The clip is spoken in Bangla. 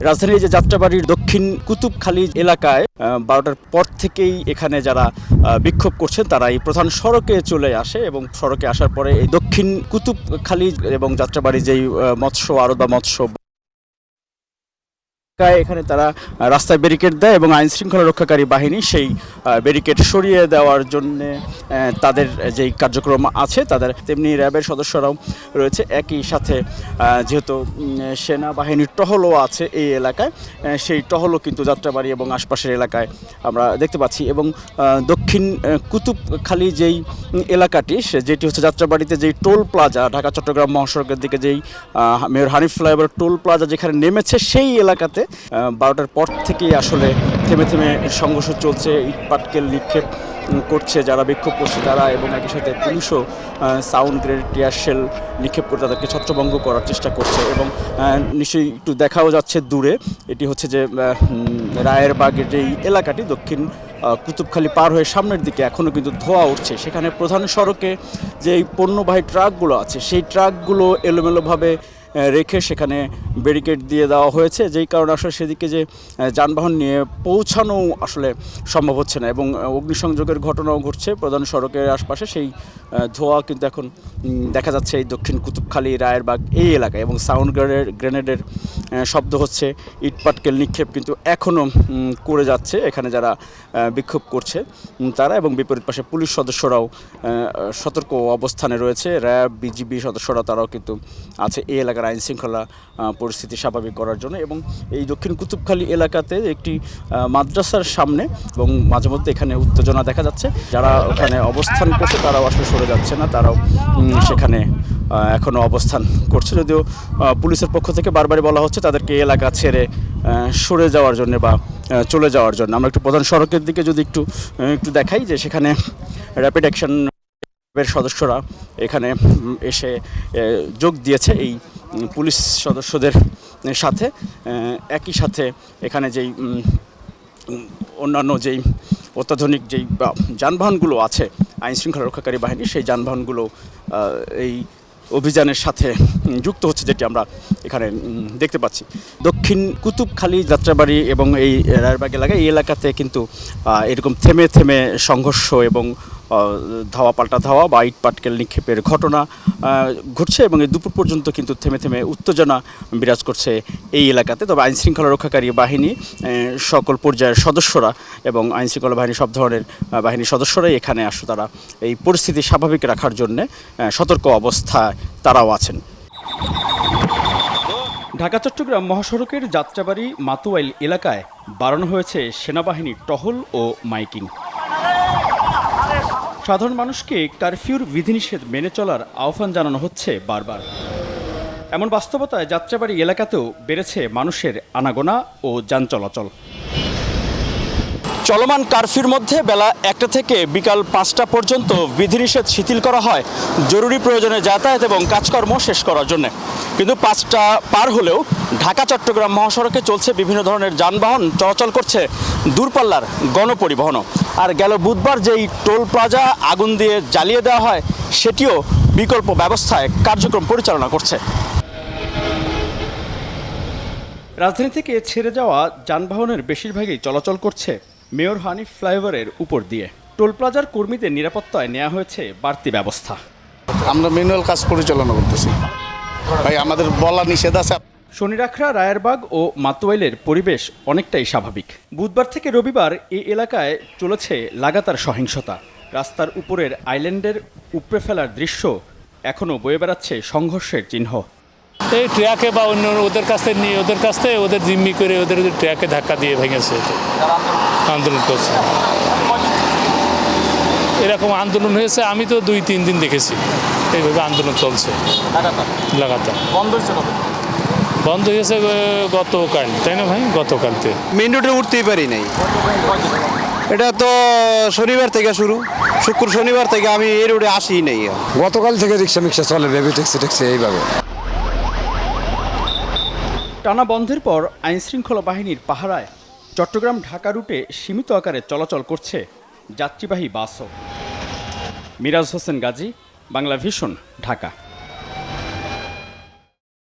রাজধানীর যে যাত্রাবাড়ির দক্ষিণ কুতুবখালী এলাকায় বারোটার পর থেকেই এখানে যারা বিক্ষোভ করছেন তারা এই প্রধান সড়কে চলে আসে এবং সড়কে আসার পরে এই দক্ষিণ কুতুবখালী এবং যাত্রাবাড়ি যেই মৎস্য আড়ত বা মৎস্য এখানে তারা রাস্তায় ব্যারিকেড দেয় এবং আইন শৃঙ্খলা রক্ষাকারী বাহিনী সেই ব্যারিকেড সরিয়ে দেওয়ার জন্য তাদের যেই কার্যক্রম আছে, তাদের তেমনি র্যাবের সদস্যরাও রয়েছে। একই সাথে যেহেতু সেনাবাহিনীর টহলও আছে এই এলাকায় সেই টহলও কিন্তু যাত্রাবাড়ি এবং আশপাশের এলাকায় আমরা দেখতে পাচ্ছি এবং দক্ষিণ কুতুবখালী যেই এলাকাটি যেটি হচ্ছে যাত্রাবাড়িতে যেই টোল প্লাজা ঢাকা চট্টগ্রাম মহাসড়কের দিকে যেই mayor Hanif flyover toll plaza যেখানে নেমেছে, সেই এলাকাতে বারোটার পর থেকেই আসলে থেমে থেমে সংঘর্ষ চলছে ইট পাটকেল নিক্ষেপ করছে যারা বিক্ষোভ করছে তারা এবং একই সাথে পুলিশও সাউন্ড গ্রেড টিয়ার শেল নিক্ষেপ করে তাদেরকে ছত্রভঙ্গ করার চেষ্টা করছে এবং নিশ্চয়ই একটু দেখাও যাচ্ছে দূরে এটি হচ্ছে যে আহ, উম, রায়েরবাগের যেই এলাকাটি দক্ষিণ কুতুবখালী পার হয়ে সামনের দিকে এখনও কিন্তু ধোয়া উঠছে। সেখানে প্রধান সড়কে যে পণ্যবাহী ট্রাকগুলো আছে সেই ট্রাকগুলো এলোমেলোভাবে রেখে সেখানে ব্যারিকেড দিয়ে দেওয়া হয়েছে। যেই কারণে আসলে সেদিকে যে যানবাহন নিয়ে পৌঁছানো আসলে সম্ভব হচ্ছে না এবং অগ্নিসংযোগের ঘটনাও ঘটছে। প্রধান সড়কের আশপাশে সেই ধোয়া কিন্তু এখন দেখা যাচ্ছে এই দক্ষিণ কুতুবখালী রায়েরবাগ এই এলাকায় এবং সাউন্ড গ্রেনেড গ্রেনেডের আহ, শব্দ হচ্ছে ইটপাটকেল নিক্ষেপ কিন্তু এখনও করে যাচ্ছে। এখানে যারা বিক্ষোভ করছে তারা এবং বিপরীত পাশে পুলিশ সদস্যরাও সতর্ক অবস্থানে রয়েছে। র্যাব, বিজিবি সদস্যরা তারাও কিন্তু আছে এই এলাকার আইন শৃঙ্খলা পরিস্থিতি স্বাভাবিক করার জন্য এবং এই দক্ষিণ কুতুবখালী এলাকাতে একটি মাদ্রাসার সামনে এবং মাঝে মধ্যে এখানে উত্তেজনা দেখা যাচ্ছে। যারা ওখানে অবস্থান করছে, তারাও আসলে সরে যাচ্ছে না, তারাও সেখানে আহ, এখনও অবস্থান করছে। যদিও পুলিশের পক্ষ থেকে বারবারই বলা হচ্ছে তাদেরকে এলাকা ছেড়ে সরে যাওয়ার জন্য বা চলে যাওয়ার জন্য। আমরা একটু প্রধান সড়কের দিকে যদি একটু একটু দেখাই যে সেখানে র্যাপিড অ্যাকশন সদস্যরা এখানে এসে যোগ দিয়েছে এই পুলিশ সদস্যদের সাথে। একই সাথে এখানে যেই অন্যান্য যেই অত্যাধুনিক যেই যানবাহনগুলো আছে আইন শৃঙ্খলা রক্ষাকারী বাহিনী সেই যানবাহনগুলো এই অভিযানের সাথে যুক্ত হচ্ছে, যেটি আমরা এখানে দেখতে পাচ্ছি। দক্ষিণ কুতুবখালী যাত্রাবাড়ি এবং এই রায়েরবাগ এলাকায়, এই এলাকাতে কিন্তু এরকম থেমে থেমে সংঘর্ষ এবং ধাওয়া পাল্টা ধাওয়া বা ইট পাটকেল নিক্ষেপের ঘটনা ঘটছে এবং এই দুপুর পর্যন্ত কিন্তু থেমে থেমে উত্তেজনা বিরাজ করছে এই এলাকাতে। তবে আইন শৃঙ্খলা রক্ষাকারী বাহিনী সকল পর্যায়ের সদস্যরা এবং আইন শৃঙ্খলা বাহিনী সব ধরনের বাহিনীর সদস্যরাই এখানে আসে তারা এই পরিস্থিতি স্বাভাবিক রাখার জন্যে সতর্ক অবস্থায় তারাও আছেন। ঢাকা, চট্টগ্রাম মহাসড়কের যাত্রাবাড়ি মাতুয়াইল এলাকায় বাড়ানো হয়েছে সেনাবাহিনীর টহল ও মাইকিং। সাধারণ মানুষকে কারফিউর বিধিনিষেধ মেনে চলার আহ্বান জানানো হচ্ছে বারবার। এমন বাস্তবতায় যাত্রাবাড়ি এলাকাতেও বেড়েছে মানুষের আনাগোনা ও যান চলাচল। চলমান কারফিউর মধ্যে বেলা একটা থেকে বিকাল পাঁচটা পর্যন্ত বিধিনিষেধ শিথিল করা হয়। জরুরি প্রয়োজনে যাতায়াত এবং কাজকর্ম শেষ করার জন্য। কিন্তু পাঁচটা পার হলেও ঢাকা চট্টগ্রাম মহাসড়কে চলছে বিভিন্ন ধরনের যানবাহন চলাচল করছে দূরপাল্লার গণপরিবহনও। আর গেল বুধবার যেই টোল প্লাজা আগুন দিয়ে জ্বালিয়ে দেওয়া হয় সেটিও বিকল্প ব্যবস্থায় কার্যক্রম পরিচালনা করছে। রাজধানী থেকে ছেড়ে যাওয়া যানবাহনের বেশিরভাগই চলাচল করছে মেয়র হানিফ ফ্লাইওভারের উপর দিয়ে। টোল প্লাজার কর্মীদের নিরাপত্তায় নেওয়া হয়েছে বাড়তি ব্যবস্থা। আমরা ম্যানুয়াল কাজ পরিচালনা করতেছি। ভাই আমাদের বলা নিষেধ আছে। শনিরাখড়া রায়েরবাগ ও মাতোয়াইলের পরিবেশ অনেকটাই স্বাভাবিক। বুধবার থেকে রবিবার এই এলাকায় চলেছে লাগাতার সহিংসতা। রাস্তার উপরের আইল্যান্ডের উপড়ে ফেলার দৃশ্য এখনও বয়ে বেড়াচ্ছে সংঘর্ষের চিহ্ন। এই ট্রাকে বা অন্য ওদের কাছ থেকে নিয়ে ওদের কাছ থেকে ওদের জিম্মি করে ওদের ট্রাকে ধাক্কা দিয়ে ভেঙেছে। আন্দোলন করছে। এরকম আন্দোলন হয়েছে আমি তো দুই তিন দিন দেখেছি। এইভাবে আন্দোলন চলছে। লাগাতার? বন্ধ হয়েছে আহ, গতকাল। তাই না ভাই? গতকালতে মেন রোডে উঠতেই পারি নাই। এটা তো শনিবার থেকে শুরু। শুক্র শনিবার থেকে আমি এই রোডে আসি নাই। গতকাল থেকে রিক্সা মিক্সা চলে বেবি ট্যাক্সি ট্যাক্সি এইভাবে। টানা বন্ধের পর আইনশৃঙ্খলা বাহিনীর পাহারায় চট্টগ্রাম ঢাকা রুটে সীমিত আকারে চলাচল করছে যাত্রীবাহী বাসও। মিরাজ হোসেন গাজী বাংলা ভিশন ঢাকা।